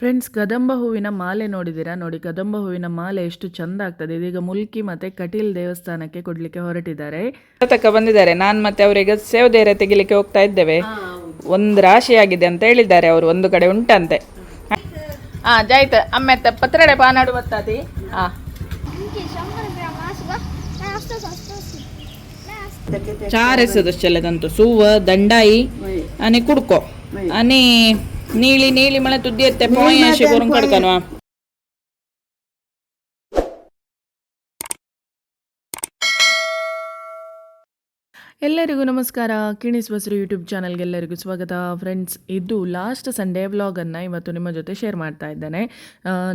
Friends Kadamba ಹೂವಿನ ಮಾಲೆ ನೋಡಿದ್ದೀರಾ? ನೋಡಿ ಕದಂಬ ಹೂವಿನ ಮಾಲೆ ಎಷ್ಟು ಚಂದ ಆಗ್ತದೆ. ಇದೀಗ ಮುಲ್ಕಿ ಮತ್ತೆ ಕಟೀಲ್ ದೇವಸ್ಥಾನಕ್ಕೆ ಕೊಡ್ಲಿಕ್ಕೆ ಹೊರಟಿದ್ದಾರೆ. ತಕ ಬಂದಿದ್ದಾರೆ. ನಾನು ಮತ್ತೆ ಅವರಿಗೆ ಸೇವದೇರ ತೆಗಿಲಿಕ್ಕೆ ಹೋಗ್ತಾ ಇದ್ದೇವೆ. ಒಂದು ರಾಶಿ ಆಗಿದೆ ಅಂತ ಹೇಳಿದ್ದಾರೆ ಅವರು. ಒಂದು ಕಡೆ ಉಂಟಂತೆ. ಹಾ ಜಾಯ್ತ. ಅಮ್ಮೆ ಪತ್ರಡೆ ಪಾನಾಡು ಬತ್ತಾತಿ ಹಾ. ಚಾರ್ ಸೂವ ದಂಡಾಯಿ ಅನಿ ಕುಡ್ಕೋ. ಅನಿ ನೀಳಿ ನೀಳಿ ಮಳೆ ತುದ್ದಿ ಎತ್ತೆ ಪೋಯಿ ಅಶಿ ಎಲ್ಲರಿಗೂ ನಮಸ್ಕಾರ. ಕಿಣಿಸ್ ಬಸರು ಯೂಟ್ಯೂಬ್ ಚಾನಲ್ಗೆಲ್ಲರಿಗೂ ಸ್ವಾಗತ. ಫ್ರೆಂಡ್ಸ್, ಇದು ಲಾಸ್ಟ್ ಸಂಡೇ ವ್ಲಾಗನ್ನು ಇವತ್ತು ನಿಮ್ಮ ಜೊತೆ ಶೇರ್ ಮಾಡ್ತಾ ಇದ್ದೇನೆ.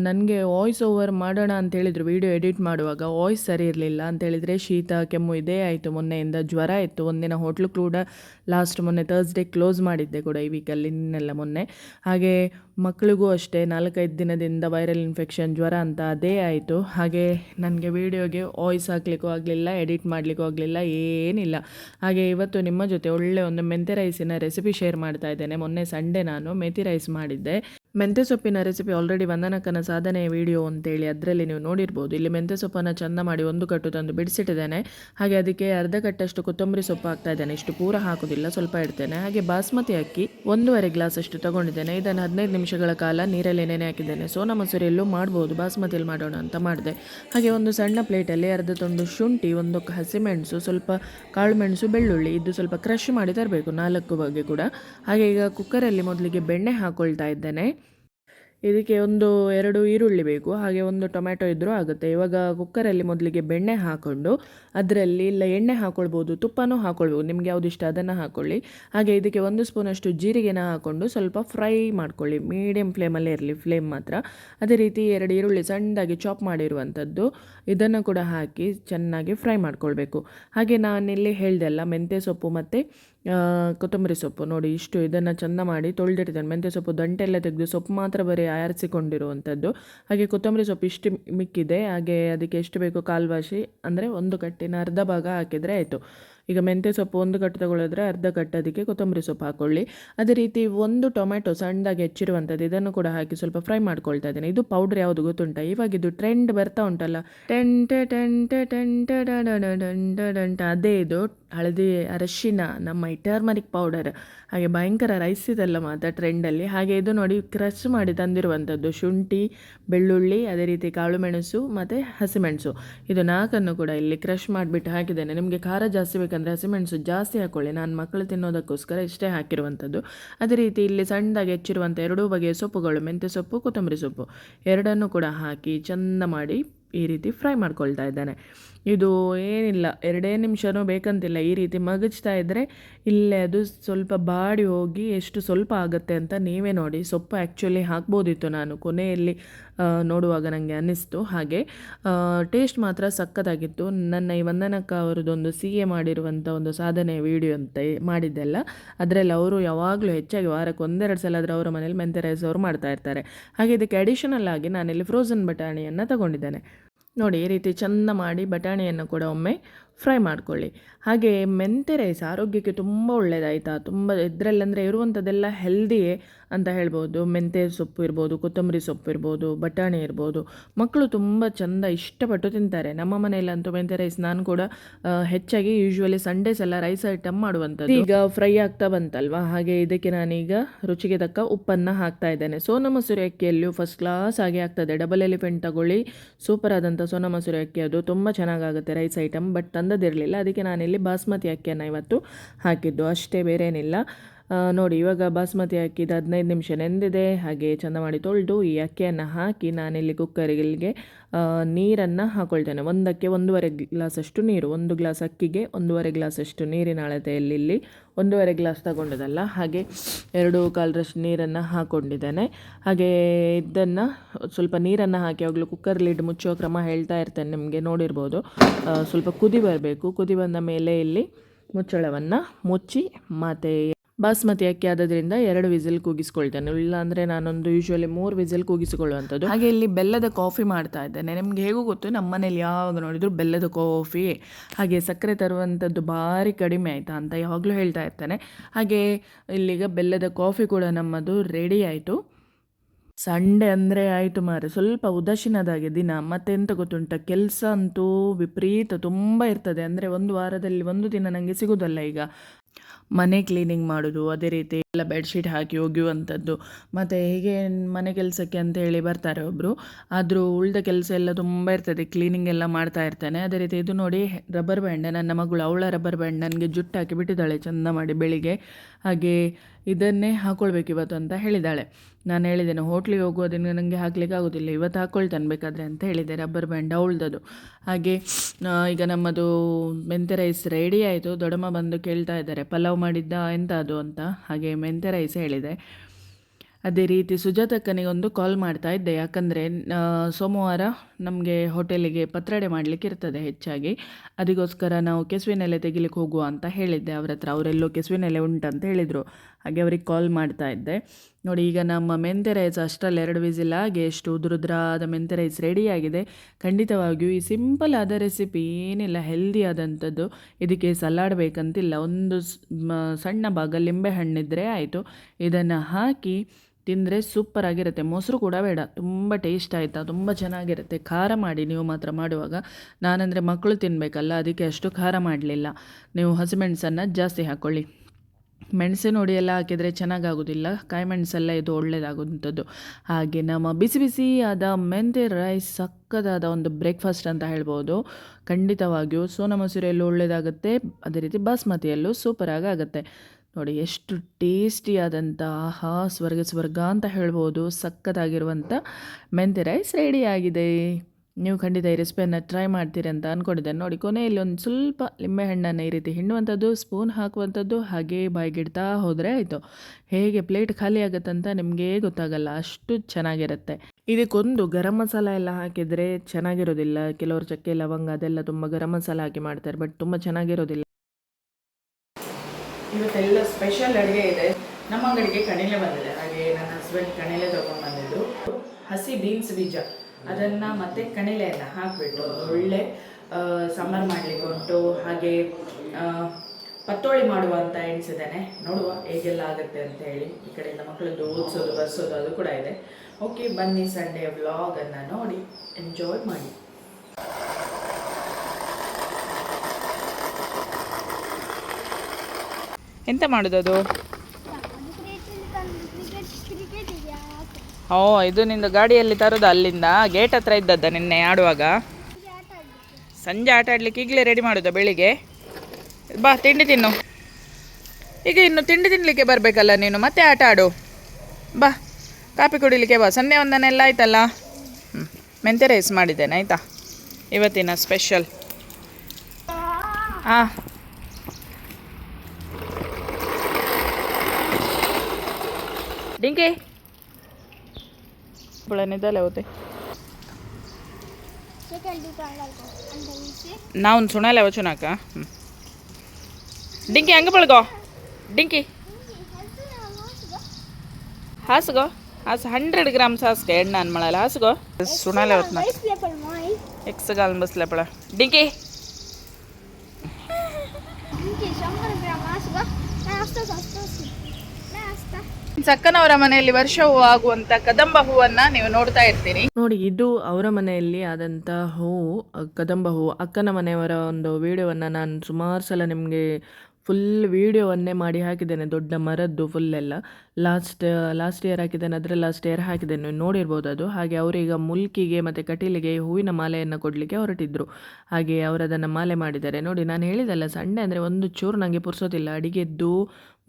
ನನಗೆ ವಾಯ್ಸ್ ಓವರ್ ಮಾಡೋಣ ಅಂತ ಹೇಳಿದ್ರು. ವಿಡಿಯೋ ಎಡಿಟ್ ಮಾಡುವಾಗ ವಾಯ್ಸ್ ಸರಿ ಇರಲಿಲ್ಲ ಅಂತ ಹೇಳಿದರೆ ಶೀತ, ಕೆಮ್ಮು ಇದೇ ಆಯಿತು ಮೊನ್ನೆಯಿಂದ. ಜ್ವರ ಇತ್ತು. ಒಂದಿನ ಹೋಟ್ಲು ಕೂಡ ಲಾಸ್ಟ್ ಮೊನ್ನೆ ತರ್ಸ್ಡೇ ಕ್ಲೋಸ್ ಮಾಡಿದ್ದೆ ಕೂಡ ಈ ವೀಕಲ್ಲಿ ನಿನ್ನೆಲ್ಲ ಮೊನ್ನೆ. ಹಾಗೆ ಮಕ್ಕಳಿಗೂ ಅಷ್ಟೇ ನಾಲ್ಕೈದು ದಿನದಿಂದ ವೈರಲ್ ಇನ್ಫೆಕ್ಷನ್ ಜ್ವರ ಅಂತ ಅದೇ ಆಯಿತು. ಹಾಗೆ ನನಗೆ ವೀಡಿಯೋಗೆ ವಾಯ್ಸ್ ಹಾಕ್ಲಿಕ್ಕೂ ಆಗಲಿಲ್ಲ, ಎಡಿಟ್ ಮಾಡಲಿಕ್ಕೂ ಆಗಲಿಲ್ಲ, ಏನಿಲ್ಲ. ಹಾಗೆ ಇವತ್ತು ನಿಮ್ಮ ಜೊತೆ ಒಳ್ಳೆ ಒಂದು ಮೆಂತೆ ರೈಸಿನ ರೆಸಿಪಿ ಶೇರ್ ಮಾಡ್ತಾ ಇದ್ದೇನೆ. ಮೊನ್ನೆ ಸಂಡೇ ನಾನು ಮೆಥಿ ರೈಸ್ ಮಾಡಿದ್ದೆ. ಮೆಂತೆ ಸೊಪ್ಪಿನ ರೆಸಿಪಿ ಆಲ್ರೆಡಿ ವಂದನಕ್ಕನ ಸಾಧನೆಯ ವಿಡಿಯೋ ಅಂತೇಳಿ ಅದರಲ್ಲಿ ನೀವು ನೋಡಿರ್ಬೋದು. ಇಲ್ಲಿ ಮೆಂತ್ಯ ಸೊಪ್ಪನ್ನು ಚಂದ ಮಾಡಿ ಒಂದು ಕಟ್ಟು ತಂದು ಬಿಡಿಸಿಟ್ಟಿದ್ದೇನೆ. ಹಾಗೆ ಅದಕ್ಕೆ ಅರ್ಧ ಕಟ್ಟಷ್ಟು ಕೊತ್ತಂಬರಿ ಸೊಪ್ಪು ಹಾಕ್ತಾ ಇದ್ದೇನೆ. ಇಷ್ಟು ಪೂರ ಹಾಕೋದಿಲ್ಲ, ಸ್ವಲ್ಪ ಇಡ್ತೇನೆ. ಹಾಗೆ ಬಾಸ್ಮತಿ ಅಕ್ಕಿ ಒಂದೂವರೆ ಗ್ಲಾಸ್ ಅಷ್ಟು ತಗೊಂಡಿದ್ದೇನೆ. ಇದನ್ನು ಹದಿನೈದು ನಿಮಿಷಗಳ ಕಾಲ ನೀರಲ್ಲಿ ನೆನೆ ಹಾಕಿದ್ದೇನೆ. ಸೋನಾ ಮಸೂರಿಯಲ್ಲೂ ಮಾಡ್ಬೋದು, ಬಾಸ್ಮತಿಯಲ್ಲಿ ಮಾಡೋಣ ಅಂತ ಮಾಡಿದೆ. ಹಾಗೆ ಒಂದು ಸಣ್ಣ ಪ್ಲೇಟಲ್ಲಿ ಅರ್ಧ ತೊಂದು ಶುಂಠಿ, ಒಂದು ಹಸಿಮೆಣಸು, ಸ್ವಲ್ಪ ಕಾಳು ಮೆಣಸು ಬೆಳ್ಳುಳ್ಳಿ, ಇದು ಸ್ವಲ್ಪ ಕ್ರಷ್ ಮಾಡಿ ತರಬೇಕು ನಾಲ್ಕು ಬಗೆ ಕೂಡ. ಹಾಗೆ ಈಗ ಕುಕ್ಕರಲ್ಲಿ ಮೊದಲಿಗೆ ಬೆಣ್ಣೆ ಹಾಕೊಳ್ತಾ ಇದ್ದೇನೆ. ಇದಕ್ಕೆ ಒಂದು ಎರಡು ಈರುಳ್ಳಿ ಬೇಕು, ಹಾಗೆ ಒಂದು ಟೊಮ್ಯಾಟೊ ಇದ್ದರೂ ಆಗುತ್ತೆ. ಇವಾಗ ಕುಕ್ಕರಲ್ಲಿ ಮೊದಲಿಗೆ ಬೆಣ್ಣೆ ಹಾಕ್ಕೊಂಡು ಅದರಲ್ಲಿ ಇಲ್ಲ, ಎಣ್ಣೆ ಹಾಕ್ಕೊಳ್ಬೋದು ತುಪ್ಪನೂ ಹಾಕ್ಕೊಳ್ಬೋದು ನಿಮ್ಗೆ ಯಾವ್ದು ಇಷ್ಟ ಅದನ್ನು ಹಾಕ್ಕೊಳ್ಳಿ ಹಾಗೆ ಇದಕ್ಕೆ ಒಂದು ಸ್ಪೂನಷ್ಟು ಜೀರಿಗೆನ ಹಾಕ್ಕೊಂಡು ಸ್ವಲ್ಪ ಫ್ರೈ ಮಾಡ್ಕೊಳ್ಳಿ ಮೀಡಿಯಮ್ ಫ್ಲೇಮಲ್ಲೇ ಇರಲಿ, ಫ್ಲೇಮ್ ಮಾತ್ರ. ಅದೇ ರೀತಿ ಎರಡು ಈರುಳ್ಳಿ ಸಣ್ಣದಾಗಿ ಚಾಪ್ ಮಾಡಿರುವಂಥದ್ದು, ಇದನ್ನು ಕೂಡ ಹಾಕಿ ಚೆನ್ನಾಗಿ ಫ್ರೈ ಮಾಡ್ಕೊಳ್ಬೇಕು. ಹಾಗೆ ನಾನಿಲ್ಲಿ ಹೇಳ್ದೆಲ್ಲ ಮೆಂತ್ಯ ಸೊಪ್ಪು ಮತ್ತು ಕೊತ್ತಂಬರಿ ಸೊಪ್ಪು ನೋಡಿ, ಇಷ್ಟು ಇದನ್ನು ಚಂದ ಮಾಡಿ ತೊಳೆದಿಟ್ಟಿದ್ದಾನೆ. ಮೆಂತ್ಯ ಸೊಪ್ಪು ದಂಟೆಲ್ಲ ತೆಗೆದು ಸೊಪ್ಪು ಮಾತ್ರ ಬರೀ ಆರಿಸಿಕೊಂಡಿರುವಂಥದ್ದು. ಹಾಗೆ ಕೊತ್ತಂಬರಿ ಸೊಪ್ಪು ಇಷ್ಟು ಮಿಕ್ಕಿದೆ. ಹಾಗೆ ಅದಕ್ಕೆ ಎಷ್ಟು ಬೇಕು ಕಾಲ್ವಾಶಿ ಅಂದರೆ ಒಂದು ಕಟ್ಟಿನ ಅರ್ಧ ಭಾಗ ಹಾಕಿದರೆ ಆಯಿತು. ಈಗ ಮೆಂತ್ಯ ಸೊಪ್ಪು ಒಂದು ಕಟ್ಟು ತಗೊಳ್ಳೋದ್ರೆ ಅರ್ಧ ಕಟ್ಟು ಅದಕ್ಕೆ ಕೊತ್ತಂಬರಿ ಸೊಪ್ಪು ಹಾಕ್ಕೊಳ್ಳಿ ಅದೇ ರೀತಿ ಒಂದು ಟೊಮೆಟೊ ಸಣ್ಣದಾಗಿ ಹೆಚ್ಚಿರುವಂಥದ್ದು ಇದನ್ನು ಕೂಡ ಹಾಕಿ ಸ್ವಲ್ಪ ಫ್ರೈ ಮಾಡ್ಕೊಳ್ತಾ ಇದ್ದೇನೆ ಇದು ಪೌಡ್ರ್ ಯಾವುದು ಗೊತ್ತುಂಟ ಇವಾಗ ಇದು ಟ್ರೆಂಡ್ ಬರ್ತಾ ಉಂಟಲ್ಲ ಟೆಂಟೆ ಟೆಂಟೆ ಟೆಂಟೆ ಡಂಟ ಅದೇ ಇದು ಹಳದಿ ಅರಶಿನ ನಮ್ಮ ಟರ್ಮರಿಕ್ ಪೌಡರ್ ಹಾಗೆ ಭಯಂಕರ ರೈಸ್ ಇದೆಲ್ಲ ಮಾತ್ರ ಟ್ರೆಂಡಲ್ಲಿ ಹಾಗೆ ಇದು ನೋಡಿ ಕ್ರಶ್ ಮಾಡಿ ತಂದಿರುವಂಥದ್ದು ಶುಂಠಿ, ಬೆಳ್ಳುಳ್ಳಿ, ಅದೇ ರೀತಿ ಕಾಳು ಮೆಣಸು ಮತ್ತು ಹಸಿಮೆಣಸು. ಇದು ನಾಲ್ಕನ್ನು ಕೂಡ ಇಲ್ಲಿ ಕ್ರಶ್ ಮಾಡಿಬಿಟ್ಟು ಹಾಕಿದ್ದೇನೆ. ನಿಮಗೆ ಖಾರ ಜಾಸ್ತಿ ಬೇಕಂದರೆ ಹಸಿಮೆಣಸು ಜಾಸ್ತಿ ಹಾಕ್ಕೊಳ್ಳಿ ನಾನು ಮಕ್ಕಳು ತಿನ್ನೋದಕ್ಕೋಸ್ಕರ ಇಷ್ಟೇ ಹಾಕಿರುವಂಥದ್ದು. ಅದೇ ರೀತಿ ಇಲ್ಲಿ ಸಣ್ಣದಾಗಿ ಹೆಚ್ಚಿರುವಂಥ ಎರಡೂ ಬಗೆಯ ಸೊಪ್ಪುಗಳು, ಮೆಂತ್ಯ ಸೊಪ್ಪು, ಕೊತ್ತಂಬರಿ ಸೊಪ್ಪು. ಎರಡನ್ನು ಕೂಡ ಹಾಕಿ ಚೆಂದ ಮಾಡಿ ಈ ರೀತಿ ಫ್ರೈ ಮಾಡ್ಕೊಳ್ತಾ ಇದ್ದಾನೆ. ಇದು ಏನಿಲ್ಲ, ಎರಡೇ ನಿಮಿಷನೂ ಬೇಕಂತಿಲ್ಲ. ಈ ರೀತಿ ಮಗಚ್ತಾ ಇದ್ದರೆ ಇಲ್ಲೇ ಅದು ಸ್ವಲ್ಪ ಬಾಡಿ ಹೋಗಿ ಎಷ್ಟು ಸ್ವಲ್ಪ ಆಗುತ್ತೆ ಅಂತ ನೀವೇ ನೋಡಿ. ಸೊಪ್ಪು ಆ್ಯಕ್ಚುಲಿ ಹಾಕ್ಬೋದಿತ್ತು ನಾನು ಕೊನೆಯಲ್ಲಿ ನೋಡುವಾಗ ನನಗೆ ಅನ್ನಿಸ್ತು ಹಾಗೆ. ಟೇಸ್ಟ್ ಮಾತ್ರ ಸಖತ್ತಾಗಿತ್ತು. ನನ್ನ ಈ ವಂದನಕ್ಕ ಅವರದೊಂದು ಸಿ ಎ ಮಾಡಿರುವಂಥ ಒಂದು ಸಾಧನೆ ವಿಡಿಯೋ ಅಂತ ಮಾಡಿದ್ದೆಲ್ಲ. ಅದರಲ್ಲಿ ಅವರು ಯಾವಾಗಲೂ ಹೆಚ್ಚಾಗಿ ವಾರಕ್ಕೆ ಒಂದೆರಡು ಸಲ ಆದರೂ ಅವರ ಮನೇಲಿ ಮೆಂತೆ ರೈಸ್ ಅವರು ಮಾಡ್ತಾ ಇರ್ತಾರೆ. ಹಾಗೆ ಇದಕ್ಕೆ ಅಡಿಷನಲ್ ಆಗಿ ನಾನಿಲ್ಲಿ ಫ್ರೋಝನ್ ಬಟಾಣಿಯನ್ನು ತಗೊಂಡಿದ್ದೇನೆ. ನೋಡಿ ಈ ರೀತಿ ಚೆಂದ ಮಾಡಿ ಬಟಾಣಿಯನ್ನು ಕೂಡ ಒಮ್ಮೆ ಫ್ರೈ ಮಾಡ್ಕೊಳ್ಳಿ. ಹಾಗೆ ಮೆಂತೆ ರೈಸ್ ಆರೋಗ್ಯಕ್ಕೆ ತುಂಬ ಒಳ್ಳೆಯದಾಯ್ತಾ ತುಂಬ ಇದರಲ್ಲಂದರೆ ಇರುವಂಥದ್ದೆಲ್ಲ ಹೆಲ್ದಿಯೇ ಅಂತ ಹೇಳ್ಬೋದು. ಮೆಂತ್ಯ ಸೊಪ್ಪು ಇರ್ಬೋದು, ಕೊತ್ತಂಬರಿ ಸೊಪ್ಪು ಇರ್ಬೋದು, ಬಟಾಣಿ ಇರ್ಬೋದು. ಮಕ್ಕಳು ತುಂಬ ಚೆಂದ ಇಷ್ಟಪಟ್ಟು ತಿಂತಾರೆ. ನಮ್ಮ ಮನೆಯಲ್ಲಂತೂ ಮೆಂತ್ಯ ರೈಸ್ ನಾನು ಕೂಡ ಹೆಚ್ಚಾಗಿ ಯೂಶ್ವಲಿ ಸಂಡೇಸ್ ಎಲ್ಲ ರೈಸ್ ಐಟಮ್ ಮಾಡುವಂಥದ್ದು. ಈಗ ಫ್ರೈ ಆಗ್ತಾ ಬಂತಲ್ವಾ? ಹಾಗೆ ಇದಕ್ಕೆ ನಾನೀಗ ರುಚಿಗೆ ತಕ್ಕ ಉಪ್ಪನ್ನು ಹಾಕ್ತಾ ಇದ್ದೇನೆ. ಸೋನಾ ಮಸೂರಿ ಅಕ್ಕಿಯಲ್ಲಿಯೂ ಫಸ್ಟ್ ಕ್ಲಾಸ್ ಆಗಿ ಆಗ್ತದೆ. ಡಬಲ್ ಎಲಿಫೆಂಟ್ ತಗೊಳ್ಳಿ. ಸೂಪರ್ ಆದಂಥ ಸೋನಾ ಮಸೂರಿ ಅಕ್ಕಿ ಅದು ತುಂಬ ಚೆನ್ನಾಗಾಗುತ್ತೆ ರೈಸ್ ಐಟಮ್ ಬಟ್ ತಂದದಿರಲಿಲ್ಲ ಅದಕ್ಕೆ ನಾನಿಲ್ಲಿ ಬಾಸ್ಮತಿ ಅಕ್ಕಿಯನ್ನು ಇವತ್ತು ಹಾಕಿದ್ದು. ಅಷ್ಟೇ ಬೇರೇನಿಲ್ಲ. ನೋಡಿ, ಇವಾಗ ಬಾಸ್ಮತಿ ಹಾಕಿದ ಹದಿನೈದು ನಿಮಿಷ ನೆಂದಿದೆ. ಹಾಗೆ ಚೆಂದ ಮಾಡಿ ತೊಳೆದು ಈ ಅಕ್ಕಿಯನ್ನು ಹಾಕಿ ನಾನಿಲ್ಲಿ ಕುಕ್ಕರಿಗೆ ನೀರನ್ನು ಹಾಕೊಳ್ತೇನೆ. ಒಂದಕ್ಕೆ ಒಂದೂವರೆ ಗ್ಲಾಸಷ್ಟು ನೀರು, ಒಂದು ಗ್ಲಾಸ್ ಅಕ್ಕಿಗೆ ಒಂದೂವರೆ ಗ್ಲಾಸಷ್ಟು ನೀರಿನ ಅಳತೆಯಲ್ಲಿ ಇಲ್ಲಿ ಒಂದೂವರೆ ಗ್ಲಾಸ್ ತಗೊಂಡದಲ್ಲ ಹಾಗೆ ಎರಡು ಕಾಲರಷ್ಟು ನೀರನ್ನು ಹಾಕ್ಕೊಂಡಿದ್ದೇನೆ ಹಾಗೆ ಇದನ್ನು ಸ್ವಲ್ಪ ನೀರನ್ನು ಹಾಕಿ ಯಾವಾಗಲೂ ಕುಕ್ಕರ್ ಲಿಡ್ ಮುಚ್ಚೋ ಕ್ರಮ ಹೇಳ್ತಾ ಇರ್ತೇನೆ, ನಿಮಗೆ ನೋಡಿರ್ಬೋದು. ಸ್ವಲ್ಪ ಕುದಿ ಬರಬೇಕು. ಕುದಿ ಬಂದ ಮೇಲೆ ಇಲ್ಲಿ ಮುಚ್ಚಳವನ್ನು ಮುಚ್ಚಿ, ಮತ್ತು ಬಾಸ್ಮತಿ ಅಕ್ಕಿ ಆದದ್ರಿಂದ ಎರಡು ವಿಸಿಲ್ ಕೂಗಿಸ್ಕೊಳ್ತೇನೆ. ಇಲ್ಲಾಂದರೆ ನಾನೊಂದು ಯೂಶ್ವಲಿ ಮೂರು ವಿಸಿಲ್ ಕೂಗಿಸಿಕೊಳ್ಳುವಂಥದ್ದು. ಹಾಗೆ ಇಲ್ಲಿ ಬೆಲ್ಲದ ಕಾಫಿ ಮಾಡ್ತಾ ಇದ್ದೇನೆ. ನಿಮ್ಗೆ ಹೇಗೂ ಗೊತ್ತು, ನಮ್ಮ ಮನೇಲಿ ಯಾವಾಗ ನೋಡಿದ್ರು ಬೆಲ್ಲದ ಕಾಫಿ. ಹಾಗೆ ಸಕ್ಕರೆ ತರುವಂಥದ್ದು ಭಾರಿ ಕಡಿಮೆ ಆಯಿತಾ ಅಂತ ಯಾವಾಗಲೂ ಹೇಳ್ತಾ ಇರ್ತಾನೆ. ಹಾಗೆ ಇಲ್ಲಿಗ ಬೆಲ್ಲದ ಕಾಫಿ ಕೂಡ ನಮ್ಮದು ರೆಡಿ ಆಯಿತು. ಸಂಡೆ ಅಂದರೆ ಆಯಿತು ಮಾರೆ. ಸ್ವಲ್ಪ ಉದಾಸೀನದಾಗೆ ದಿನ. ಮತ್ತೆಂತ ಗೊತ್ತುಂಟ? ಕೆಲಸ ಅಂತೂ ವಿಪರೀತ ತುಂಬ ಇರ್ತದೆ. ಅಂದರೆ ಒಂದು ವಾರದಲ್ಲಿ ಒಂದು ದಿನ ನನಗೆ ಸಿಗೋದಲ್ಲ ಈಗ. ಮನೆ ಕ್ಲೀನಿಂಗ್ ಮಾಡೋದು, ಅದೇ ರೀತಿ ಎಲ್ಲ ಬೆಡ್ಶೀಟ್ ಹಾಕಿ ಒಗೆಯುವಂಥದ್ದು. ಮತ್ತು ಹೀಗೆ ಮನೆ ಕೆಲಸಕ್ಕೆ ಅಂತ ಹೇಳಿ ಬರ್ತಾರೆ ಒಬ್ಬರು ಆದರೂ ಉಳಿದ ಕೆಲಸ ಎಲ್ಲ ತುಂಬ ಇರ್ತದೆ ಕ್ಲೀನಿಂಗ್ ಎಲ್ಲ ಮಾಡ್ತಾ ಇರ್ತಾನೆ. ಅದೇ ರೀತಿ ಇದು ನೋಡಿ ರಬ್ಬರ್ ಬ್ಯಾಂಡ್ ನನ್ನ ಮಗಳು ಅವಳ ರಬ್ಬರ್ ಬ್ಯಾಂಡ್ ನನಗೆ ಜುಟ್ಟು ಹಾಕಿ ಬಿಟ್ಟಿದ್ದಾಳೆ ಚಂದ ಮಾಡಿ ಬೆಳಿಗ್ಗೆ. ಹಾಗೆ ಇದನ್ನೇ ಹಾಕೊಳ್ಬೇಕು ಇವತ್ತು ಅಂತ ಹೇಳಿದ್ದಾಳೆ. ನಾನು ಹೇಳಿದ್ದೇನೆ, ಹೋಟ್ಲಿಗೆ ಹೋಗೋದನ್ನು ನನಗೆ ಹಾಕ್ಲಿಕ್ಕೆ ಆಗೋದಿಲ್ಲ. ಇವತ್ತು ಹಾಕ್ಕೊಳ್ತಾನೆ ಬೇಕಾದರೆ ಅಂತ ಹೇಳಿದೆ ರಬ್ಬರ್ ಬ್ಯಾಂಡ್ ಅವಳ್ದದು. ಹಾಗೆ ಈಗ ನಮ್ಮದು ಮೆಂತೆ ರೈಸ್ ರೆಡಿ ಆಯಿತು. ದೊಡ್ಡಮ್ಮ ಬಂದು ಕೇಳ್ತಾ ಇದ್ದಾರೆ, ಪಲಾವ್ ಮಾಡಿದ್ದ ಎಂತ ಅದು ಅಂತ. ಹಾಗೆ ಮೆಂತೆ ರೈಸ್ ಹೇಳಿದೆ. ಅದೇ ರೀತಿ ಸುಜಾತಕ್ಕನಿಗೆ ಒಂದು ಕಾಲ್ ಮಾಡ್ತಾ ಇದ್ದೆ. ಯಾಕಂದರೆ ಸೋಮವಾರ ನಮಗೆ ಹೋಟೆಲಿಗೆ ಪತ್ರಡೆ ಮಾಡಲಿಕ್ಕೆ ಇರ್ತದೆ ಹೆಚ್ಚಾಗಿ. ಅದಕ್ಕೋಸ್ಕರ ನಾವು ಕೆಸುವಿನೆಲೆ ತೆಗಿಲಿಕ್ಕೆ ಹೋಗುವ ಅಂತ ಹೇಳಿದ್ದೆ. ಅವರ ಹತ್ರ ಅವರೆಲ್ಲೋ ಕೆಸುವಿನೆಲೆ ಉಂಟಂತ ಹೇಳಿದರು. ಹಾಗೆ ಅವ್ರಿಗೆ ಕಾಲ್ ಮಾಡ್ತಾ ಇದ್ದೆ. ನೋಡಿ, ಈಗ ನಮ್ಮ ಮೆಂತೆ ರೈಸ್ ಅಷ್ಟರಲ್ಲಿ ಎರಡು ವಿಸಿಲ್ ಆಗಿ ಎಷ್ಟು ಉದುರುದ್ರಾದ ಮೆಂತೆ ರೈಸ್ ರೆಡಿಯಾಗಿದೆ ಖಂಡಿತವಾಗಿಯೂ ಈ ಸಿಂಪಲ್ ಆದ ರೆಸಿಪಿ ಏನಿಲ್ಲ ಹೆಲ್ದಿ ಆದಂಥದ್ದು. ಇದಕ್ಕೆ ಸಲಾಡ್ ಬೇಕಂತಿಲ್ಲ, ಒಂದು ಸಣ್ಣ ಭಾಗ ಲಿಂಬೆ ಹಣ್ಣಿದ್ರೆ ಆಯಿತು. ಇದನ್ನು ಹಾಕಿ ತಿಂದರೆ ಸೂಪರ್ ಆಗಿರುತ್ತೆ. ಮೊಸರು ಕೂಡ ಬೇಡ, ತುಂಬ ಟೇಸ್ಟ್ ಆಯಿತಾ, ತುಂಬ ಚೆನ್ನಾಗಿರುತ್ತೆ. ಖಾರ ಮಾಡಿ ನೀವು ಮಾತ್ರ ಮಾಡುವಾಗ. ನಾನಂದರೆ ಮಕ್ಕಳು ತಿನ್ನಬೇಕಲ್ಲ ಅದಕ್ಕೆ ಅಷ್ಟು ಖಾರ ಮಾಡಲಿಲ್ಲ. ನೀವು ಹಸಿಮೆಣಸನ್ನು ಜಾಸ್ತಿ ಹಾಕ್ಕೊಳ್ಳಿ ಮೆಣಸಿನ ಹುಡಿ ಎಲ್ಲ ಹಾಕಿದರೆ ಚೆನ್ನಾಗಾಗೋದಿಲ್ಲ. ಕಾಯಿ ಮೆಣಸೆಲ್ಲ ಇದು ಒಳ್ಳೆಯದಾಗುವಂಥದ್ದು ಹಾಗೆ ನಮ್ಮ ಬಿಸಿ ಬಿಸಿ ಆದ ಮೆಂತೆ ರೈಸ್ ಸಕ್ಕದಾದ ಒಂದು ಬ್ರೇಕ್ಫಾಸ್ಟ್ ಅಂತ ಹೇಳ್ಬೋದು. ಖಂಡಿತವಾಗಿಯೂ ಸೋನಾ ಮಸೂರಿಯಲ್ಲೂ ಒಳ್ಳೆಯದಾಗುತ್ತೆ ಅದೇ ರೀತಿ ಬಾಸ್ಮತಿಯಲ್ಲೂ ಸೂಪರಾಗಿ ಆಗುತ್ತೆ ನೋಡಿ ಎಷ್ಟು ಟೇಸ್ಟಿಯಾದಂಥ ಆಹಾ ಸ್ವರ್ಗ ಸ್ವರ್ಗ ಅಂತ ಹೇಳ್ಬೋದು. ಸಕ್ಕತ್ತಾಗಿರುವಂಥ ಮೆಂತೆ ರೈಸ್ ರೆಡಿಯಾಗಿದೆ ನೀವು ಖಂಡಿತ ಈ ರೆಸಿಪಿಯನ್ನು ಟ್ರೈ ಮಾಡ್ತೀರಿ ಅಂತ ಅಂದ್ಕೊಂಡಿದ್ದೇನೆ ನೋಡಿ, ಕೊನೆಯಲ್ಲಿ ಒಂದು ಸ್ವಲ್ಪ ಲಿಂಬೆಹಣ್ಣನ್ನು ಈ ರೀತಿ ಹಿಂಡುವಂಥದ್ದು ಸ್ಪೂನ್ ಹಾಕುವಂಥದ್ದು ಹಾಗೆ ಬಾಯಿಗಿಡ್ತಾ ಹೋದರೆ ಆಯಿತು. ಹೇಗೆ ಪ್ಲೇಟ್ ಖಾಲಿ ಆಗುತ್ತಂತ ನಿಮಗೆ ಗೊತ್ತಾಗಲ್ಲ, ಅಷ್ಟು ಚೆನ್ನಾಗಿರುತ್ತೆ. ಇದಕ್ಕೊಂದು ಗರಂ ಮಸಾಲ ಎಲ್ಲ ಹಾಕಿದರೆ ಚೆನ್ನಾಗಿರೋದಿಲ್ಲ. ಕೆಲವರು ಚಕ್ಕೆ, ಲವಂಗ ಅದೆಲ್ಲ ತುಂಬ ಗರಂ ಮಸಾಲ ಹಾಕಿ ಮಾಡ್ತಾರೆ ಬಟ್ ತುಂಬ ಚೆನ್ನಾಗಿರೋದಿಲ್ಲ. ಇವತ್ತೆಲ್ಲ ಸ್ಪೆಷಲ್ ಅಡುಗೆ ಇದೆ. ನಮ್ಮ ಅಂಗಡಿಗೆ ಕಣಿಲೆ ಬಂದಿದೆ. ಹಾಗೆ ನನ್ನ ಹಸ್ಬೆಂಡ್ ಕಣಿಲೆ ತಗೊಂಡು ಬಂದಿದ್ದು ಹಸಿ ಬೀನ್ಸ್ ಬೀಜ. ಅದನ್ನ ಮತ್ತೆ ಕಣಿಲೆಯನ್ನ ಹಾಕ್ಬಿಟ್ಟು ಒಳ್ಳೆ ಸಾಂಬಾರ್ ಮಾಡ್ಲಿಕ್ಕೆ ಉಂಟು ಹಾಗೆ ಪತ್ತೋಳಿ ಮಾಡುವ ಅಂತ ಎಣಿಸಿದ್ದೇನೆ. ನೋಡುವ ಹೇಗೆಲ್ಲ ಆಗುತ್ತೆ ಅಂತ ಹೇಳಿ. ಈ ಕಡೆಯಿಂದ ಮಕ್ಕಳದ್ದು ಓದಿಸೋದು, ಬರ್ಸೋದು ಅದು ಕೂಡ ಇದೆ. ಓಕೆ, ಬನ್ನಿ ಸಂಡೇ ವ್ಲಾಗನ್ನು ನೋಡಿ. ಎಂಜಾಯ್ ಮಾಡಿ. ಎಂತ ಮಾಡೋದು ಅದು ಓ, ಇದು ನಿಂದು ಗಾಡಿಯಲ್ಲಿ ತರೋದು ಅಲ್ಲಿಂದ? ಗೇಟ್ ಹತ್ರ ಇದ್ದದ್ದ ನಿನ್ನೆ ಆಡುವಾಗ? ಸಂಜೆ ಆಟ ಆಡ್ಲಿಕ್ಕೆ ಈಗಲೇ ರೆಡಿ ಮಾಡೋದು ಬೆಳಿಗ್ಗೆ? ಬಾ, ತಿಂಡಿ ತಿನ್ನು. ಈಗ ಇನ್ನು ತಿಂಡಿ ತಿನ್ನಲಿಕ್ಕೆ ಬರಬೇಕಲ್ಲ ನೀನು, ಮತ್ತೆ ಆಟ ಆಡು. ಬಾ, ಕಾಫಿ ಕುಡಿಲಿಕ್ಕೆ ಬಾ. ಸಂಧ್ಯಾ ಒಂದನೆಲ್ಲ ಆಯ್ತಲ್ಲ? ಹ್ಞೂ ಮೆಂತೆ ರೈಸ್ ಮಾಡಿದ್ದೇನೆ, ಆಯಿತಾ? ಇವತ್ತಿನ ಸ್ಪೆಷಲ್ ಹಾಂ ಡಿಂಕಿ? ಬೆಳನಿದಲೆ होते ನಾವು ಸುಣಲೆ ವಚುನಾಕ ಡಿಂಕಿ ಹೆಂಗೆ ಬೆಳಗೋ? ಡಿಂಕಿ. ಹಾಸ್ಗೋ? ಹಾಸ್ ಹಂಡ್ರೆಡ್ ಗ್ರಾಮ್ಸ್ ಹಾಸ್ಗೆ ಎಣ್ಣೆ ಅನ್ಮಳಲ್ಲ ಹಾಸ್ಗೋ? ಸುಣಲೆ ಹೊತ್ನ ಎಕ್ಸಗಾಲ್ ಬಸ್ಲೆ ಬಳ ಡಿಂಕಿ. ಡಿಂಕಿ 100 ಗ್ರಾಮ್ ಹಾಸ್ಗೋ? ಹಾಸ್ಗೋ ಹಾಸ್ಗೋ. ಸಕ್ಕನವರ ಮನೆಯಲ್ಲಿ ವರ್ಷವೂ ಆಗುವಂತ ಕದಂಬ ಹೂವನ್ನ ನೀವು ನೋಡ್ತಾ ಇರ್ತೀರಿ. ನೋಡಿ, ಇದು ಅವರ ಮನೆಯಲ್ಲಿ ಆದಂತ ಹೂವು ಕದಂಬ ಹೂವು. ಅಕ್ಕನ ಮನೆಯವರ ಒಂದು ವಿಡಿಯೋವನ್ನ ನಾನು ಸುಮಾರು ಸಲ ನಿಮಗೆ ಫುಲ್ ವಿಡಿಯೋವನ್ನೇ ಮಾಡಿ ಹಾಕಿದ್ದೇನೆ, ದೊಡ್ಡ ಮರದ್ದು ಫುಲ್ಲೆಲ್ಲ ಲಾಸ್ಟ್ ಲಾಸ್ಟ್ ಇಯರ್ ಹಾಕಿದ್ದೇನೆ ಅದರ ಲಾಸ್ಟ್ ಇಯರ್ ಹಾಕಿದ್ದೇನೆ. ನೀವು ನೋಡಿರ್ಬೋದು ಅದು. ಹಾಗೆ ಅವರೀಗ ಮುಲ್ಕಿಗೆ ಮತ್ತು ಕಟೀಲಿಗೆ ಹೂವಿನ ಮಾಲೆಯನ್ನು ಕೊಡಲಿಕ್ಕೆ ಹೊರಟಿದ್ರು. ಹಾಗೆ ಅವರದನ್ನು ಮಾಲೆ ಮಾಡಿದ್ದಾರೆ. ನೋಡಿ, ನಾನು ಹೇಳಿದಲ್ಲ ಸಂಡೆ ಅಂದರೆ ಒಂದು ಚೂರು ನನಗೆ ಪುರ್ಸೋದಿಲ್ಲ ಅಡಿಗೆದ್ದು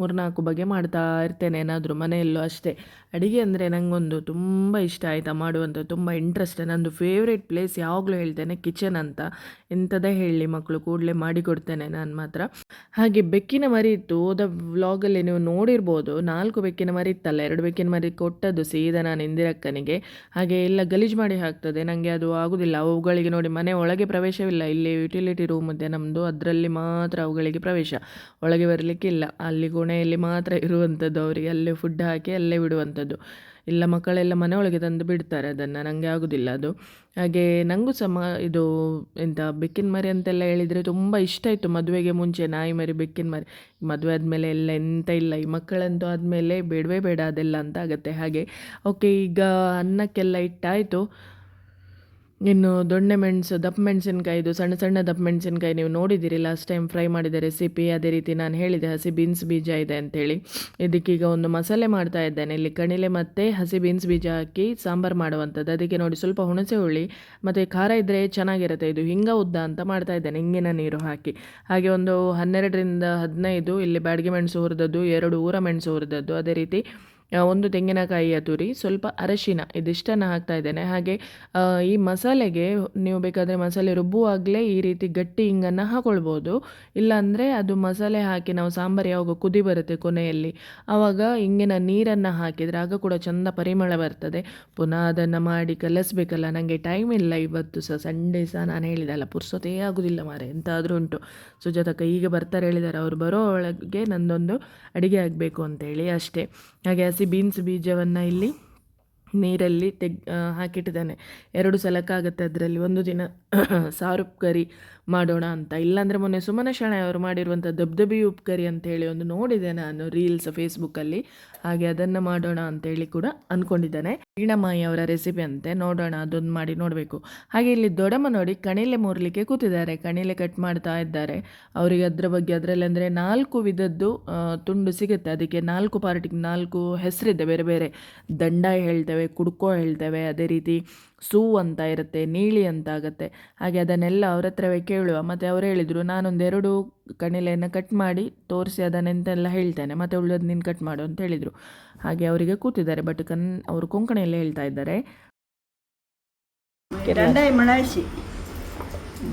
ಮೂರ್ನಾಲ್ಕು ಬಗೆ ಮಾಡ್ತಾ ಇರ್ತೇನೆ ಏನಾದರೂ ಮನೆಯಲ್ಲೂ ಅಷ್ಟೇ. ಅಡುಗೆ ಅಂದರೆ ನನಗೊಂದು ತುಂಬ ಇಷ್ಟ ಆಯಿತಾ ಮಾಡುವಂಥ ತುಂಬ ಇಂಟ್ರೆಸ್ಟ್ ನಂದು ಫೇವ್ರೇಟ್ ಪ್ಲೇಸ್ ಯಾವಾಗಲೂ ಹೇಳ್ತೇನೆ ಕಿಚನ್ ಅಂತ. ಎಂಥದೇ ಹೇಳಿ ಮಕ್ಕಳು ಕೂಡಲೇ ಮಾಡಿಕೊಡ್ತೇನೆ ನಾನು ಮಾತ್ರ. ಹಾಗೆ ಬೆಕ್ಕಿನ ಮರಿ ಇತ್ತು, ಹೋದ ವ್ಲಾಗಲ್ಲಿ ನೀವು ನೋಡಿರ್ಬೋದು, ನಾಲ್ಕು ಬೆಕ್ಕಿನ ಮರಿ ಇತ್ತಲ್ಲ, ಎರಡು ಬೆಕ್ಕಿನ ಮರಿ ಕೊಟ್ಟದ್ದು ಸೀದಾ ನಾನು ಇಂದಿರಕ್ಕನಿಗೆ. ಹಾಗೆ ಎಲ್ಲ ಗಲೀಜು ಮಾಡಿ ಹಾಕ್ತದೆ ನನಗೆ ಅದು ಆಗೋದಿಲ್ಲ. ಅವುಗಳಿಗೆ ನೋಡಿ ಮನೆ ಒಳಗೆ ಪ್ರವೇಶವಿಲ್ಲ, ಇಲ್ಲಿ ಯುಟಿಲಿಟಿ ರೂಮ್ ಇದೆ ನಮ್ಮದು ಅದರಲ್ಲಿ ಮಾತ್ರ ಅವುಗಳಿಗೆ ಪ್ರವೇಶ. ಒಳಗೆ ಬರಲಿಕ್ಕಿಲ್ಲ ಅಲ್ಲಿ ಕೋಣೆಯಲ್ಲಿ ಮಾತ್ರ ಇರುವಂಥದ್ದು ಅವರಿಗೆ, ಅಲ್ಲೇ ಫುಡ್ ಹಾಕಿ ಅಲ್ಲೇ ಬಿಡುವಂಥದ್ದು. ಇಲ್ಲ ಮಕ್ಕಳೆಲ್ಲ ಮನೆಯೊಳಗೆ ತಂದು ಬಿಡ್ತಾರೆ ಅದನ್ನು ನನಗೆ ಆಗೋದಿಲ್ಲ ಅದು. ಹಾಗೆ ನನಗೂ ಸಹ ಮ ಇದು ಎಂತ ಬೆಕ್ಕಿನ ಮರಿ ಅಂತೆಲ್ಲ ಹೇಳಿದರೆ ತುಂಬ ಇಷ್ಟ ಇತ್ತು ಮದುವೆಗೆ ಮುಂಚೆ ನಾಯಿ ಮರಿ, ಬೆಕ್ಕಿನ ಮರಿ. ಮದುವೆ ಆದಮೇಲೆ ಎಲ್ಲ ಎಂತ ಇಲ್ಲ, ಈ ಮಕ್ಕಳಂತೂ ಆದಮೇಲೆ ಬೇಡವೇ ಬೇಡ ಅದೆಲ್ಲ ಅಂತ ಆಗುತ್ತೆ. ಹಾಗೆ ಓಕೆ ಈಗ ಅನ್ನಕ್ಕೆಲ್ಲ ಇಟ್ಟಾಯಿತು. ಇನ್ನು ದೊಣ್ಣೆ ಮೆಣಸು, ದಪ್ಪ ಮೆಣಸಿನ್ಕಾಯಿದು, ಸಣ್ಣ ಸಣ್ಣ ದಪ್ಪ ಮೆಣಸಿನ್ಕಾಯಿ ನೀವು ನೋಡಿದ್ದೀರಿ. ಲಾಸ್ಟ್ ಟೈಮ್ ಫ್ರೈ ಮಾಡಿದ ರೆಸಿಪಿ ಅದೇ ರೀತಿ ನಾನು ಹೇಳಿದೆ ಹಸಿ ಬೀನ್ಸ್ ಬೀಜ ಇದೆ ಅಂಥೇಳಿ ಇದಕ್ಕೀಗ ಒಂದು ಮಸಾಲೆ ಮಾಡ್ತಾ ಇದ್ದೇನೆ. ಇಲ್ಲಿ ಕಣಿಲೆ ಮತ್ತು ಹಸಿ ಬೀನ್ಸ್ ಬೀಜ ಹಾಕಿ ಸಾಂಬಾರು ಮಾಡುವಂಥದ್ದು. ಅದಕ್ಕೆ ನೋಡಿ ಸ್ವಲ್ಪ ಹುಣಸೆ ಹುಳಿ, ಮತ್ತು ಖಾರ ಇದ್ದರೆ ಚೆನ್ನಾಗಿರುತ್ತೆ. ಇದು ಹಿಂಗ ಉದ್ದ ಅಂತ ಮಾಡ್ತಾ ಇದ್ದೇನೆ, ಹಿಂಗಿನ ನೀರು ಹಾಕಿ. ಹಾಗೆ ಒಂದು ಹನ್ನೆರಡರಿಂದ ಹದಿನೈದು, ಇಲ್ಲಿ ಬ್ಯಾಡಿಗೆ ಮೆಣಸು ಹುರಿದದ್ದು, ಎರಡು ಊರ ಮೆಣಸು ಹುರಿದದ್ದು. ಅದೇ ರೀತಿ ಒಂದು ತೆಂಗಿನಕಾಯಿಯ ತುರಿ, ಸ್ವಲ್ಪ ಅರಶಿನ ಇದಿಷ್ಟನ್ನು ಹಾಕ್ತಾ ಇದ್ದೇನೆ. ಹಾಗೆ ಈ ಮಸಾಲೆಗೆ ನೀವು ಬೇಕಾದರೆ ಮಸಾಲೆ ರುಬ್ಬುವಾಗಲೇ ಈ ರೀತಿ ಗಟ್ಟಿ ಹಿಂಗನ್ನು ಹಾಕೊಳ್ಬೋದು. ಇಲ್ಲಾಂದರೆ ಅದು ಮಸಾಲೆ ಹಾಕಿ ನಾವು ಸಾಂಬಾರು ಯಾವಾಗ ಕುದಿ ಬರುತ್ತೆ ಕೊನೆಯಲ್ಲಿ ಆವಾಗ ಹಿಂಗಿನ ನೀರನ್ನು ಹಾಕಿದರೆ ಆಗ ಕೂಡ ಚಂದ ಪರಿಮಳ ಬರ್ತದೆ. ಪುನಃ ಅದನ್ನು ಮಾಡಿ ಕಲಿಸ್ಬೇಕಲ್ಲ ನನಗೆ ಟೈಮ್ ಇಲ್ಲ ಇವತ್ತು ಸಹ ಸಂಡೇ ಸಹ ನಾನು ಹೇಳಿದಲ್ಲ ಪುರ್ಸೊತೇ ಆಗೋದಿಲ್ಲ ಮಾರೆ, ಎಂತಾದರೂ ಉಂಟು. ಸುಜಾತಕ್ಕ ಈಗ ಬರ್ತಾರೆ ಹೇಳಿದ್ದಾರೆ ಅವರು ಬರೋ ಒಳಗೆ ನಂದೊಂದು ಅಡುಗೆ ಆಗಬೇಕು ಅಂತೇಳಿ ಅಷ್ಟೇ. ಹಾಗೆ ಹಸಿ ಬೀನ್ಸ್ ಬೀಜವನ್ನು ಇಲ್ಲಿ ನೀರಲ್ಲಿ ತೆಗ್ ಹಾಕಿಟ್ಟಿದ್ದಾನೆ. ಎರಡು ಸಲಕ್ಕಾಗುತ್ತೆ ಅದರಲ್ಲಿ. ಒಂದು ದಿನ ಸಾರು ಕರಿ ಮಾಡೋಣ ಅಂತ. ಇಲ್ಲಾಂದರೆ ಮೊನ್ನೆ ಸುಮನ ಶೆಣೈ ಅವರು ಮಾಡಿರುವಂಥ ದಬ್ದಬಿ ಉಪ್ಕರಿ ಕರಿ ಅಂತೇಳಿ ಒಂದು ನೋಡಿದೆ ನಾನು ರೀಲ್ಸ್ ಫೇಸ್ಬುಕ್ಕಲ್ಲಿ ಹಾಗೆ ಅದನ್ನು ಮಾಡೋಣ ಅಂತೇಳಿ ಕೂಡ ಅಂದ್ಕೊಂಡಿದ್ದಾನೆ ವೀಣಮಾಯಿ ಅವರ ರೆಸಿಪಿ ಅಂತೆ ನೋಡೋಣ, ಅದೊಂದು ಮಾಡಿ ನೋಡಬೇಕು. ಹಾಗೆ ಇಲ್ಲಿ ದೊಡಮ್ಮ ನೋಡಿ ಕಣಿಲೆ ಮೂರಲಿಕ್ಕೆ ಕೂತಿದ್ದಾರೆ, ಕಣಿಲೆ ಕಟ್ ಮಾಡ್ತಾ ಇದ್ದಾರೆ. ಅವರಿಗೆ ಅದರ ಬಗ್ಗೆ ಅದರಲ್ಲಿ ಅಂದರೆ ನಾಲ್ಕು ವಿಧದ್ದು ತುಂಡು ಸಿಗುತ್ತೆ. ಅದಕ್ಕೆ ನಾಲ್ಕು ಪಾರ್ಟಿಗೆ ನಾಲ್ಕು ಹೆಸರಿದೆ, ಬೇರೆ ಬೇರೆ. ದಂಡ ಹೇಳ್ತೇವೆ, ಕುಡ್ಕೋ ಹೇಳ್ತೇವೆ, ಅದೇ ರೀತಿ ಸೂ ಅಂತ ಇರುತ್ತೆ ನೀಳಿ ಅಂತ ಆಗುತ್ತೆ ಹಾಗೆ ಅದನ್ನೆಲ್ಲ ಅವ್ರ ಹತ್ರವೇ ಕೇಳುವ. ಮತ್ತು ಅವ್ರು ಹೇಳಿದರು ನಾನೊಂದೆರಡು ಕಣಿಲೆಯನ್ನು ಕಟ್ ಮಾಡಿ ತೋರಿಸಿ ಅದನ್ನೆಂತೆಲ್ಲ ಹೇಳ್ತೇನೆ. ಮತ್ತು ಉಳಿದದ್ದು ನೀನು ಕಟ್ ಮಾಡು ಅಂತ ಹೇಳಿದರು. ಹಾಗೆ ಅವರಿಗೆ ಕೂತಿದ್ದಾರೆ ಬಟ್ ಕನ್ ಅವರು ಕೊಂಕಣಿಯಲ್ಲಿ ಹೇಳ್ತಾ ಇದ್ದಾರೆ.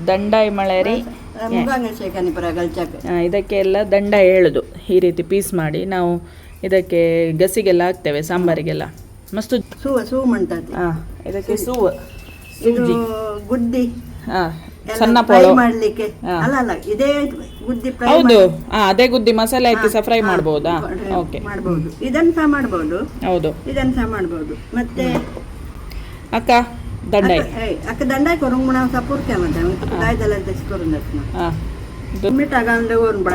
ದಂಡಾಯಿ ಮಳೆರಿ ಇದಕ್ಕೆ ಎಲ್ಲ ದಂಡ ಹೇಳುದು. ಈ ರೀತಿ ಪೀಸ್ ಮಾಡಿ ನಾವು ಇದಕ್ಕೆ ಗಸಿಗೆಲ್ಲ ಹಾಕ್ತೇವೆ ಸಾಂಬಾರಿಗೆಲ್ಲ. ಮಸ್ತು ಸೂವ ಸೂ ಮಂಟತಿ ಹಾ ಇದಕ್ಕೆ ಸೂವ. ಇದು ಗುದ್ದಿ. ಹಾ ಸಣ್ಣ ಪೋಳು. ಮಾಡ್ಲಿಕ್ಕೆ. ಅಲ್ಲ ಅಲ್ಲ ಇದೇ ಗುದ್ದಿ ಫ್ರೈ ಹೌದು. ಆ, ಅದೇ ಗುದ್ದಿ ಮಸಾಲೆ ಹಾಕಿ ಸಹ ಫ್ರೈ ಮಾಡಬಹುದಾ ಓಕೆ. ಮಾಡ್ಬೋದು. ಇದನ್ನ ಸಹ ಮಾಡ್ಬೋದು. ಹೌದು. ಇದನ್ನ ಸಹ ಮಾಡಬಹುದು ಮತ್ತೆ ಅಕ್ಕ ದಂಡಾಯಿ. ಅಕ್ಕ ದಂಡಾಯಿ ಕೊರಂಗ್ ಮುಣ ಸಹ ಪೂರ್ತಿ ಮತ್ತೆ. ದಾಯ್ದಲ್ಲ ತೆಸ್ಕೊರಂದ ಹಾಂ. ಇದು ಮಿಟ್ಟಾಗ ಅಂದ್ರೆ ಓರ್ನ್ ಬಡ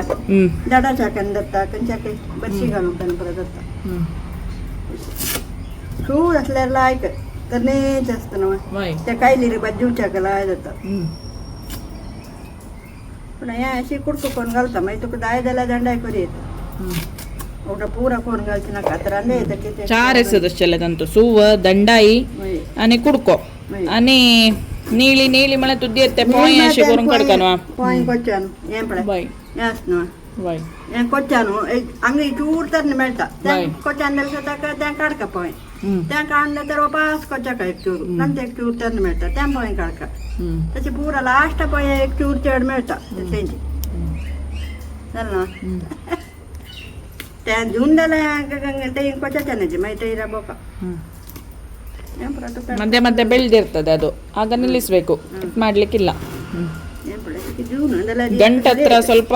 ದಡ ಚಾಕಂದತ್ತ ಕಂಚಾಕೆ ಬಸ್ಸಿಗಳು ಕನಪುರದತ್ತ सूज असल्याला लायक तर नेच असतं ना त्या काही लिरिबात जीवच्या कला जातात पण या अशी कुडकू कोण घालता माहिती तुका दाय दिला दंडाय करी येत ओटा पूरा कोण घालची ना कातरांडे येत ಚಾರ್ ಎಸೆದಷ್ಟೆಲ್ಲದಂತೂ ಸೂವ ದಂಡಾಯಿ ಆನೆ ಕುಡ್ಕೋ. ಆನೆ ನೀಳಿ ನೀಳಿ ಮಳೆ ತುದ್ದಿ ಎತ್ತೆ ಪೋಯಿ ಅಶಿ ಕೊರಂ ಕಡ್ಕನ್ವಾ? ಪೋಯಿ ಕೊಚ್ಚಾನು? ಏನ್ ಪಡೆ ಬಾಯ್ ಯಾಸ್ನವಾ ಬಾಯ್ ಏನ್ ಕೊಚ್ಚಾನು? ಹಂಗೆ ಚೂರ್ತರ್ನ ಮೇಳ್ತಾ. ಕೊಚ್ಚಾನ್ ನೆಲ್ಸತಾಕ ದ್ಯಾಂಗ್ ಕಾಡ್ಕ ಪೋಯಿ. तेंका आणलें तर उपास करचे काय एक चूर नंतर एक चूर तेन्ना मेळटा तें भंय काडका तशें पुरो लास्ट पळय एक चूर चड मेळटा तेंची जालें ना तें धुवन जाल्यार तें कोच्या तेन्नाचे मागीर ते राबोवपाक ಮಧ್ಯೆ ಮಧ್ಯೆ ಬೆಳೆದಿರ್ತದೆ ಅದು ಆಗ ನಿಲ್ಲಿಸಬೇಕು ಮಾಡ್ಲಿಕ್ಕಿಲ್ಲ ಗಂಟ ಹತ್ರ ಸ್ವಲ್ಪ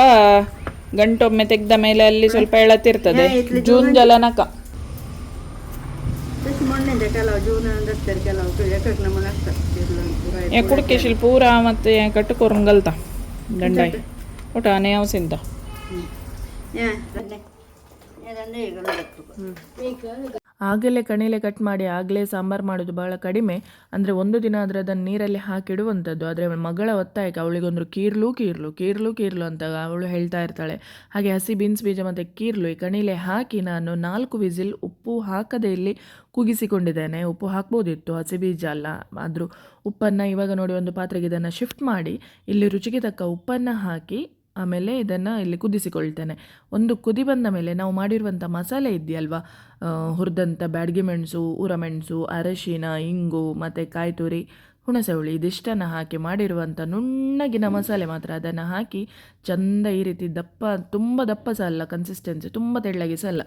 ಗಂಟೊಮ್ಮೆ ತೆಗೆದ ಮೇಲೆ ಅಲ್ಲಿ ಸ್ವಲ್ಪ ಎಳತಿರ್ತದೆ ಜೂನ್ ಜಲನಕ ಹೆಂಡೆ ಮತ್ತೆ ಕಟ್ಟು ಕೊರಂಗಲ್ತ ದಂಡಾಯ್ ಅವಸಿಂದ? ಆಗಲೇ ಕಣಿಲೆ ಕಟ್ ಮಾಡಿ ಆಗಲೇ ಸಾಂಬಾರ್ ಮಾಡುದು ಬಹಳ ಕಡಿಮೆ. ಅಂದ್ರೆ ಒಂದು ದಿನ ಆದರೆ ಅದನ್ನು ನೀರಲ್ಲಿ ಹಾಕಿಡುವಂಥದ್ದು ಆದರೆ ಮಗಳ ಒತ್ತಾಯಕ್ಕೆ ಅವಳಿಗೊಂದು ಕೀರ್ಲು ಕೀರ್ಲು ಕೀರ್ಲು ಕೀರ್ಲು ಅಂತ ಅವಳು ಹೇಳ್ತಾ ಇರ್ತಾಳೆ. ಹಾಗೆ ಹಸಿ ಬೀನ್ಸ್ ಬೀಜ ಮತ್ತೆ ಕೀರ್ಲು ಈ ಕಣಿಲೆ ಹಾಕಿ ನಾನು ನಾಲ್ಕು ವಿಸಿಲ್ ಉಪ್ಪು ಹಾಕದೇ ಇಲ್ಲಿ ಕುಗಿಸಿಕೊಂಡಿದ್ದೇನೆ. ಉಪ್ಪು ಹಾಕ್ಬೋದಿತ್ತು, ಹಸಿ ಬೀಜ ಅಲ್ಲ. ಆದರೂ ಉಪ್ಪನ್ನು ಇವಾಗ ನೋಡಿ ಒಂದು ಪಾತ್ರೆಗೆ ಇದನ್ನು ಶಿಫ್ಟ್ ಮಾಡಿ, ಇಲ್ಲಿ ರುಚಿಗೆ ತಕ್ಕ ಉಪ್ಪನ್ನು ಹಾಕಿ, ಆಮೇಲೆ ಇದನ್ನು ಇಲ್ಲಿ ಕುದಿಸಿಕೊಳ್ತೇನೆ. ಒಂದು ಕುದಿ ಬಂದ ಮೇಲೆ ನಾವು ಮಾಡಿರುವಂಥ ಮಸಾಲೆ ಇದೆಯಲ್ವಾ? ಹುರಿದಂಥ ಬ್ಯಾಡಗಿ ಮೆಣಸು, ಊರ ಮೆಣಸು, ಅರಶಿನ, ಇಂಗು, ಮತ್ತು ಕಾಯಿ ತುರಿ ಹುಣಸೆ ಹುಳಿ ಇದಿಷ್ಟನ್ನು ಹಾಕಿ ಮಾಡಿರುವಂಥ ನುಣ್ಣಗಿನ ಮಸಾಲೆ ಮಾತ್ರ. ಅದನ್ನು ಹಾಕಿ ಚಂದ ಈ ರೀತಿ ದಪ್ಪ ತುಂಬ ದಪ್ಪ ಸಹ ಅಲ್ಲ ಕನ್ಸಿಸ್ಟೆನ್ಸಿ ತುಂಬ ತೆಳ್ಳಗೆ ಸಹ ಅಲ್ಲ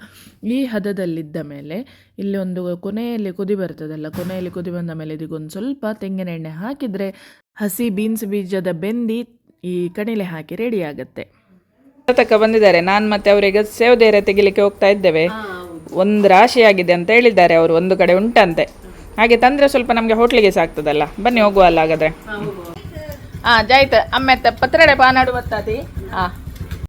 ಈ ಹದದಲ್ಲಿದ್ದ ಮೇಲೆ ಇಲ್ಲಿ ಒಂದು ಕೊನೆಯಲ್ಲಿ ಕುದಿ ಬರ್ತದಲ್ಲ ಕೊನೆಯಲ್ಲಿ ಕುದಿ ಬಂದ ಮೇಲೆ ಇದಕ್ಕೊಂದು ಸ್ವಲ್ಪ ತೆಂಗಿನ ಎಣ್ಣೆ ಹಾಕಿದರೆ ಹಸಿ ಬೀನ್ಸ್ ಬೀಜದ ಬೆಂದಿ ಈ ಕಣಿಲೆ ಹಾಕಿ ರೆಡಿ ಆಗುತ್ತೆ. ತಕ್ಕ ಬಂದಿದ್ದಾರೆ. ನಾನು ಮತ್ತೆ ಅವರಿಗೆ ಸೇವದೇರ ತೆಗಿಲಿಕ್ಕೆ ಹೋಗ್ತಾ ಇದ್ದೇವೆ. ಒಂದು ರಾಶಿ ಆಗಿದೆ ಅಂತ ಹೇಳಿದ್ದಾರೆ. ಅವರು ಒಂದು ಕಡೆ ಉಂಟಂತೆ. ಹಾಗೆ ತಂದರೆ ಸ್ವಲ್ಪ ನಮಗೆ ಹೋಟ್ಲಿಗೆ ಸಾಕ್ತದಲ್ಲ. ಬನ್ನಿ ಹೋಗುವಲ್ಲ ಹಾಗಾದ್ರೆ ಹಾಂ ಜಾಯ್ತು. ಅಮ್ಮೆ ಪತ್ರಡೆ ಪಾನಾಡು ಬತ್ತಾತಿ ಹಾಂ